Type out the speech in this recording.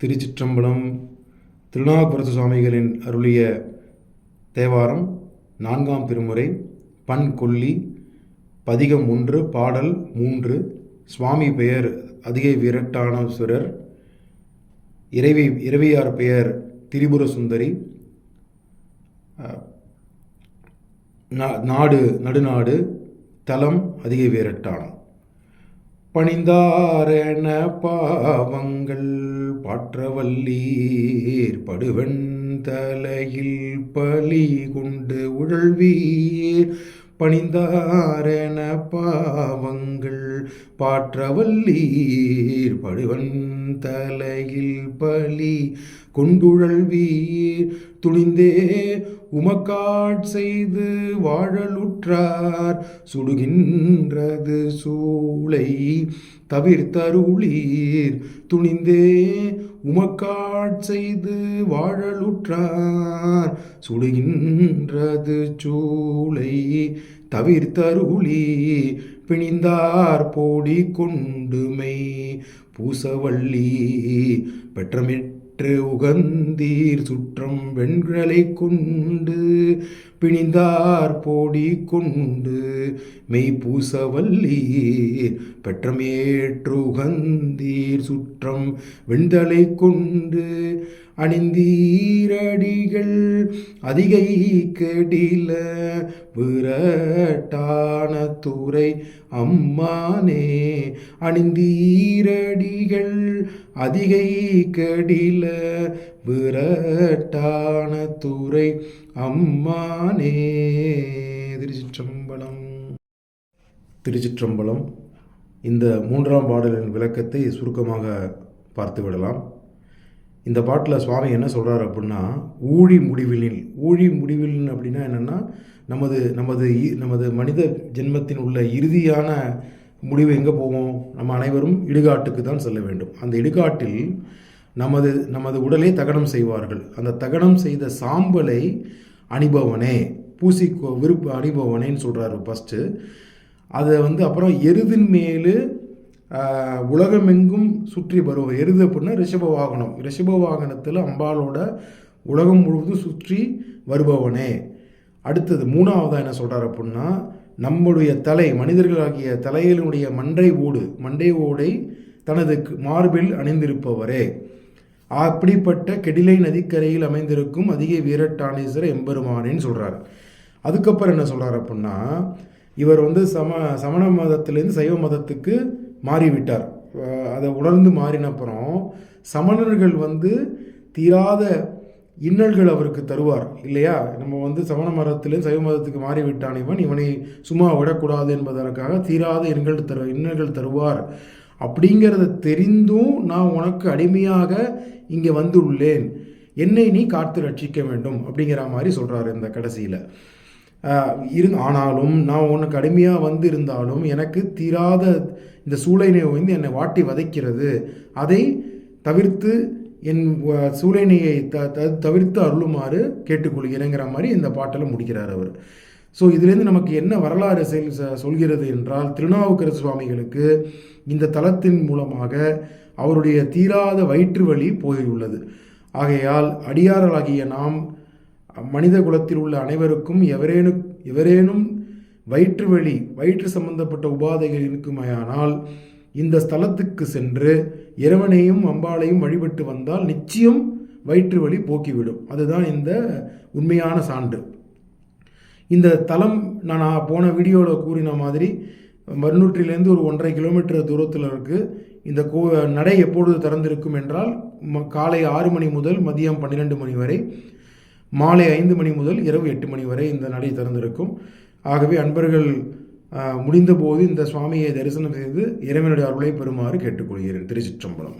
திருச்சிற்றம்பலம் திருநாவுக்கரசு சுவாமிகளின் அருளிய தேவாரம் நான்காம் திருமுறை பண் கொல்லி பதிகம் ஒன்று பாடல் மூன்று சுவாமி பெயர் அதிகை விரட்டானசுரர் இறைவி இறைவியார் பெயர் திரிபுர சுந்தரி நா- நாடு நடுநாடு தலம் அதிக விரட்டானம். பணிந்தாரென பாவங்கள் பாற்றவல்லீர் படுவன் தலையில் பலி கொண்டு உழல்வீர். பணிந்தாரென பாவங்கள் பாற்றவல்லீர் படுவன் தலையில் பலி கொண்டுழல்வீர். துணிந்தே உமக்காட் செய்து வாழலுற்றார். சுடுகின்றது சூளை தவிர்த்தருளீர். துணிந்தே உமக்காட் செய்து வாழலுற்றார். சுடுகின்றது சூளை தவிர்த்தருளி பிணிந்தார் போடி கொண்டுமை பூசவள்ளி பெற்றமிற்று உகந்தீர் சுற்றம் வெண்களை கொண்டு பிணிந்தார் போடி கொண்டு மெய் பூசவல்லி பெற்றமேற்று உகந்தீர் சுற்றம் வெண்தலை கொண்டு அணிந்தீரடிகள் அதிகை கெடில விரட்டான துறை அம்மானே அணிந்தீரடிகள் அதிகை கெடில விரட்டான துறை அம்மானே. திருச்சிற்றம்பலம். திருச்சிற்றம்பலம். இந்த மூன்றாம் பாடலின் விளக்கத்தை சுருக்கமாக பார்த்து விடலாம் இந்த பாட்டில் சுவாமி என்ன சொல்கிறார் அப்படின்னா ஊழி முடிவிலில் ஊழி முடிவிலின் அப்படின்னா என்னென்னா நமது நமது இ- நமது மனித ஜென்மத்தின் உள்ள இறுதியான முடிவு எங்கே போவோம் நம்ம அனைவரும் இடுகாட்டுக்கு தான் செல்ல வேண்டும். அந்த இடுகாட்டில் நமது நமது உடலை தகனம் செய்வார்கள். அந்த தகனம் செய்த சாம்பலை அணிபவனே பூசி விருப்ப அணிபவனேன்னு சொல்கிறாரு ஃபஸ்ட்டு அதை வந்து அப்புறம் எருதின் மேலு உலகமெங்கும் சுற்றி வருவோம் எருது அப்படின்னா ரிஷப வாகனம். ரிஷப வாகனத்தில் அம்பாளோட உலகம் முழுவதும் சுற்றி வருபவனே. அடுத்தது மூணாவதாக என்ன சொல்கிறார் அப்படின்னா நம்முடைய தலை மனிதர்களாகிய தலையினுடைய மண்டை ஓடு மண்டை ஓடை தனது மார்பில் அணிந்திருப்பவரே. அப்படிப்பட்ட கெடிலை நதிக்கரையில் அமைந்திருக்கும் அதிக வீரட்டானேஸ்வர எம்பெருமானேன்னு சொல்கிறார் அதுக்கப்புறம் என்ன சொல்கிறார் அப்படின்னா இவர் வந்து சம சமண மதத்திலேருந்து சைவ மதத்துக்கு மாறிவிட்டார். அதை உணர்ந்து மாறினப்புறம் சமணர்கள் வந்து தீராத இன்னல்கள் அவருக்கு தருவார் இல்லையா? நம்ம வந்து சமண மதத்திலேருந்து சைவ மதத்துக்கு மாறிவிட்டான் இவன் இவனை சும்மா விடக்கூடாது என்பதற்காக தீராத இன்னல்கள் தரு இன்னல்கள் தருவார். அப்படிங்கிறத தெரிந்தும் நான் உனக்கு அடிமையாக இங்கே வந்துள்ளேன். என்னை நீ காத்து ரட்சிக்க வேண்டும் அப்படிங்கிற மாதிரி சொல்கிறாரு இந்த கடைசியில். இரு ஆனாலும் நான் உனக்கு அடிமையாக வந்து இருந்தாலும் எனக்கு தீராத இந்த சூளைனை வந்து என்னை வாட்டி வதைக்கிறது. அதை தவிர்த்து என் வ- த த தவிர்த்து அருளுமாறு கேட்டுக்கொள்கிறேங்கிற மாதிரி இந்த பாட்டில் முடிக்கிறார் அவர். ஸோ இதுலேருந்து நமக்கு என்ன வரலாறு செல் ச- சொல்கிறது என்றால் திருநாவுக்கரசு சுவாமிகளுக்கு இந்த தலத்தின் மூலமாக அவருடைய தீராத வயிற்று வலி போயுள்ளது. ஆகையால் அடியாரலாகிய நாம் மனித குலத்தில் உள்ள அனைவருக்கும் எவரேனு எவரேனும் வயிற்று வழி வயிற்று சம்பந்தப்பட்ட உபாதைகள் இருக்குமையானால் இந்த ஸ்தலத்துக்கு சென்று இறைவனையும் அம்பாளையும் வழிபட்டு வந்தால் நிச்சயம் வயிற்று வழி போக்கிவிடும். அதுதான் இந்த உண்மையான சான்று. இந்த தலம் நான் போன வீடியோவில் கூறின மாதிரி மருநூற்றிலேருந்து ஒரு ஒன்றரை கிலோமீட்டர் தூரத்தில் இருக்குது இந்த கோ நடை எப்பொழுது திறந்திருக்கும் என்றால் ம- காலை ஆறு மணி முதல் மதியம் பன்னிரெண்டு மணி வரை மாலை ஐந்து மணி முதல் இரவு எட்டு மணி வரை இந்த நடை திறந்திருக்கும். ஆகவே அன்பர்கள் முடிந்தபோது இந்த சுவாமியை தரிசனம் செய்து இறைவனுடைய அருளை பெறுமாறு கேட்டுக்கொள்கிறேன். திருச்சிற்றம்பலம்.